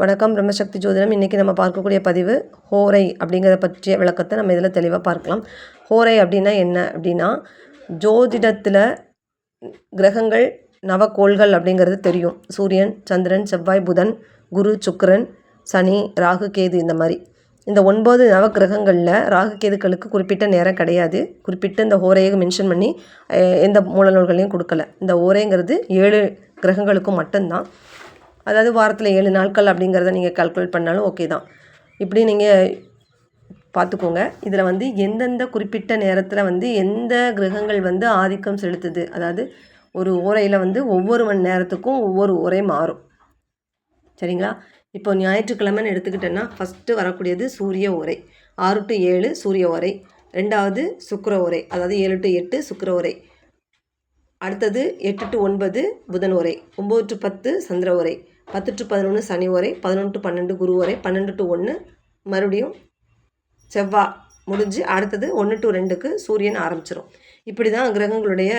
வணக்கம் பிரம்மசக்தி ஜோதிடம். இன்றைக்கி நம்ம பார்க்கக்கூடிய பதிவு ஹோரை அப்படிங்கிறத பற்றிய விளக்கத்தை நம்ம இதில் தெளிவாக பார்க்கலாம். ஹோரை அப்படின்னா என்ன அப்படின்னா ஜோதிடத்தில் கிரகங்கள் நவக்கோள்கள் அப்படிங்கிறது தெரியும். சூரியன் சந்திரன் செவ்வாய் புதன் குரு சுக்கரன் சனி ராகு கேது இந்த மாதிரி. இந்த ஒன்பது நவக்கிரகங்களில் ராகுகேதுக்களுக்கு குறிப்பிட்ட நேரம் கிடையாது. குறிப்பிட்ட இந்த ஹோரையை மென்ஷன் பண்ணி எந்த மூல நூல்களையும் கொடுக்கல. இந்த ஓரைங்கிறது ஏழு கிரகங்களுக்கும் மட்டும்தான். அதாவது வாரத்தில் ஏழு நாட்கள் அப்படிங்கிறத நீங்கள் கால்குலேட் பண்ணாலும் ஓகே தான். இப்படி நீங்கள் பார்த்துக்கோங்க. இதில் வந்து எந்தெந்த குறிப்பிட்ட நேரத்தில் வந்து எந்த கிரகங்கள் வந்து ஆதிக்கம் செலுத்துது? அதாவது ஒரு ஓரையில் வந்து ஒவ்வொரு மணி நேரத்துக்கும் ஒவ்வொரு ஓரை மாறும். சரிங்களா? இப்போ ஞாயிற்றுக்கிழமைன்னு எடுத்துக்கிட்டேன்னா ஃபஸ்ட்டு வரக்கூடியது சூரிய ஓரை. ஆறு டு ஏழு சூரிய ஓரை. ரெண்டாவது சுக்கர ஓரை. அதாவது ஏழு டு எட்டு சுக்கர ஓரை. அடுத்தது எட்டு டு ஒன்பது புதன் ஓரை. ஒம்பது டு பத்து சந்திர ஓரை. பத்து டு பதினொன்று சனி ஓரை பதினொன்று டு பன்னெண்டு குரு வரை பன்னெண்டு டு ஒன்று மறுபடியும் செவ்வாய் முடிஞ்சு அடுத்தது ஒன்று டு ரெண்டுக்கு சூரியன் ஆரம்பிச்சிடும் இப்படி தான் கிரகங்களுடைய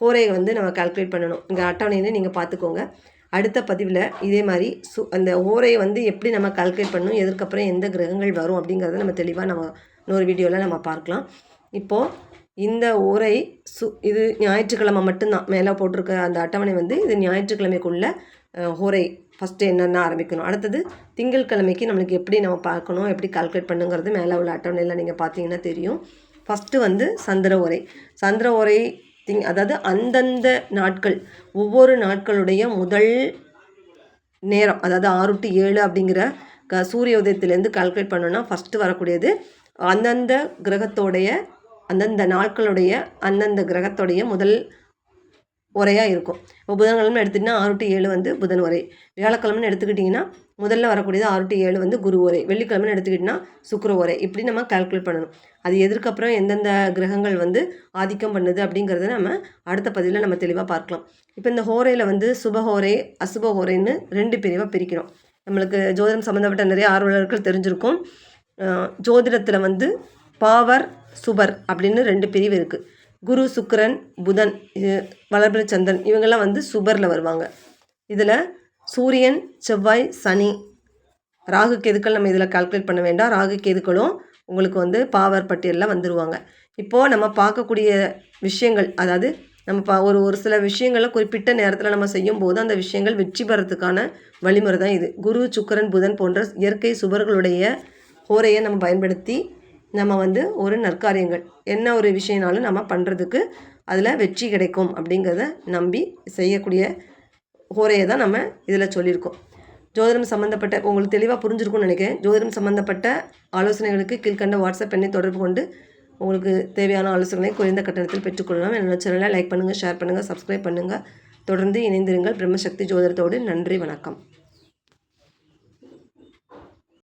ஹோரையை வந்து நம்ம கால்குலேட் பண்ணணும். இங்கே அட்டவணையில் நீங்கள் பார்த்துக்கோங்க. அடுத்த பதிவில் இதே மாதிரி சு அந்த ஓரையை வந்து எப்படி நம்ம கால்குலேட் பண்ணணும் எதற்கப்புறம் எந்த கிரகங்கள் வரும் அப்படிங்கிறத நம்ம தெளிவாக நம்ம இன்னொரு வீடியோவில் நம்ம பார்க்கலாம். இப்போது இந்த ஓரை சு இது ஞாயிற்றுக்கிழமை மட்டும்தான். மேலே போட்டிருக்க அந்த அட்டவணை வந்து இது ஞாயிற்றுக்கிழமைக்குள்ளே ஹோரை ஃபஸ்ட்டு என்னென்ன ஆரம்பிக்கணும்? அடுத்தது திங்கட்கிழமைக்கு நம்மளுக்கு எப்படி நம்ம பார்க்கணும்? எப்படி கால்குலேட் பண்ணுங்கிறது மேலே உள்ள அட்டவணையில் நீங்கள் பார்த்தீங்கன்னா தெரியும். ஃபஸ்ட்டு வந்து சந்திர உரை சந்திர உரை திங் அதாவது அந்தந்த நாட்கள் ஒவ்வொரு நாட்களுடைய முதல் நேரம் அதாவது ஆறு டு ஏழு அப்படிங்கிற க சூரிய உதயத்திலேருந்து கால்குலேட் பண்ணோன்னா ஃபஸ்ட்டு வரக்கூடியது அந்தந்த கிரகத்தோடைய அந்தந்த நாட்களுடைய அந்தந்த கிரகத்தோடைய முதல் உரையாக இருக்கும். இப்போ புதன்கிழமை எடுத்துகிட்டிங்கன்னா ஆறு டு ஏழு வந்து புதன் உரை. வியாழக்கிழமைன்னு எடுத்துக்கிட்டிங்கன்னா முதல்ல வரக்கூடியது ஆறு டு ஏழு வந்து குரு உரை. வெள்ளிக்கிழமைன்னு எடுத்துக்கிட்டிங்கன்னா சுக்கிர உரை. இப்படி நம்ம கால்குலேட் பண்ணணும். அது எதற்கப்புறம் எந்தெந்த கிரகங்கள் வந்து ஆதிக்கம் பண்ணுது அப்படிங்கிறத நம்ம அடுத்த பதிவில் நம்ம தெளிவாக பார்க்கலாம். இப்போ இந்த ஹோரையில் வந்து சுபஹோரை அசுப ஹோரைன்னு ரெண்டு பிரிவாக பிரிக்கிறோம். நம்மளுக்கு ஜோதிடம் சம்மந்தப்பட்ட நிறைய ஆர்வலர்கள் தெரிஞ்சிருக்கும். ஜோதிடத்தில் வந்து பாவர் சுபர் அப்படின்னு ரெண்டு பிரிவு இருக்குது குரு சுக்கரன் புதன் இது சந்திரன் இவங்கெல்லாம் வந்து சுபரில் வருவாங்க. இதில் சூரியன் செவ்வாய் சனி ராகு கேதுக்கள் நம்ம இதில் கால்குலேட் பண்ண வேண்டாம். ராகு கேதுக்களும் உங்களுக்கு வந்து பாவர் பட்டியலில் வந்துடுவாங்க இப்போது நம்ம பார்க்கக்கூடிய விஷயங்கள் அதாவது நம்ம பா ஒரு ஒரு சில விஷயங்களை குறிப்பிட்ட நேரத்தில் நம்ம செய்யும் போது அந்த விஷயங்கள் வெற்றி பெறத்துக்கான வழிமுறை தான் இது. குரு சுக்கிரன் புதன் போன்ற இயற்கை சுபர்களுடைய ஹோரையை நம்ம பயன்படுத்தி நம்ம வந்து ஒரு நற்காரியங்கள் என்ன ஒரு விஷயம்னாலும் நம்ம பண்ணுறதுக்கு அதில் வெற்றி கிடைக்கும் அப்படிங்கிறத நம்பி செய்யக்கூடிய ஹோரையை தான் நம்ம இதில் சொல்லியிருக்கோம். ஜோதிடம் சம்மந்தப்பட்ட உங்களுக்கு தெளிவாக புரிஞ்சிருக்கும்னு நினைக்கிறேன். ஜோதிடம் சம்மந்தப்பட்ட ஆலோசனைகளுக்கு கீழ்கண்ட வாட்ஸ்அப் எண்ணை தொடர்பு கொண்டு உங்களுக்கு தேவையான ஆலோசனைகளை குறைந்த கட்டணத்தில் பெற்றுக்கொள்ளலாம். என்னோட சேனலை லைக் பண்ணுங்கள் ஷேர் பண்ணுங்கள் சப்ஸ்கிரைப் பண்ணுங்கள் தொடர்ந்து இணைந்திருங்கள் பிரம்மசக்தி ஜோதிடத்தோடு. நன்றி வணக்கம்.